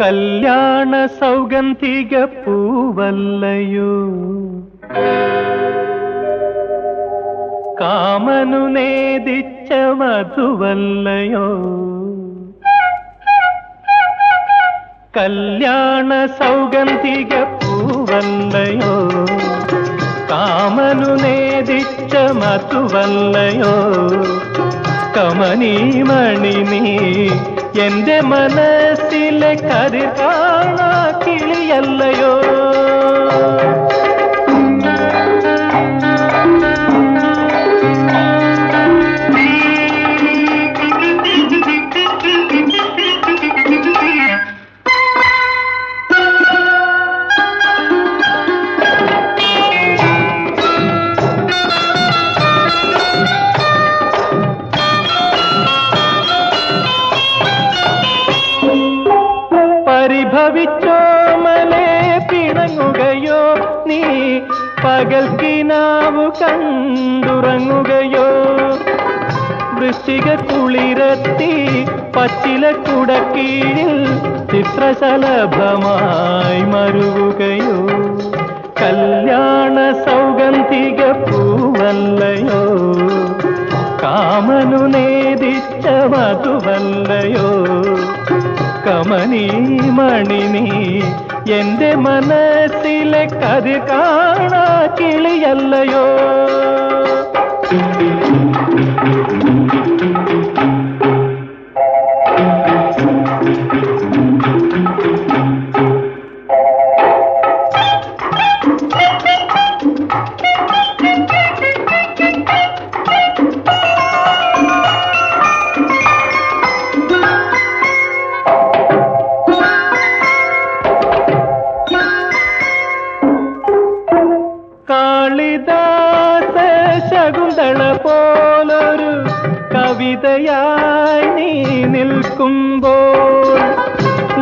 കല്യാണ സൗഗന്ധിക പൂവല്ലയോ. കാമനു നേദിച്ച മധുവല്ലയോ കല്യാണ സൗഗന്ധിക പൂവല്ലയോ. നേദിച്ച മധുവല്ലയോ കമനീമണി നീ എന്റെ മനസ്സിലെ കാണാ കിളിയല്ലയോ? നീ പകൽക്കിനാവു കണ്ടുറങ്ങുകയോ? വൃശ്ചിക കുളിരത്തി പച്ചില കുടക്കീഴിൽ ചിത്രശലഭമായി മരുകയോ കല്യാണ സൗഗന്ധിക പൂവല്ലയോ? കാമനു നേദിച്ച മധുവല്ലയോ കമനീ മണി നീ എന്റെ മനസ്സിലെ കരു കാണാ കിളിയല്ലയോ? കവിതയായി നീ നിൽക്കുമ്പോൾ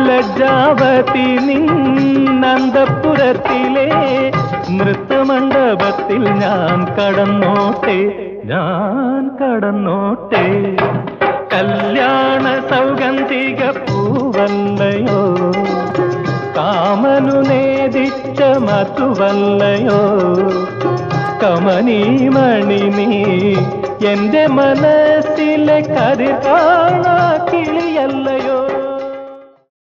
ലജ്ജാവതി നിന്നന്തപുരത്തിലെ നൃത്തമണ്ഡപത്തിൽ ഞാൻ കടന്നോട്ടെ ഞാൻ കടന്നോട്ടെ. കല്യാണ സൗഗന്ധിക പൂവല്ലയോ കാമനു നേദിച്ച മധുവല്ലയോ. കമനീമണി നീ എന്റെ മനസ്സിലെ கதிர் காணா கிளி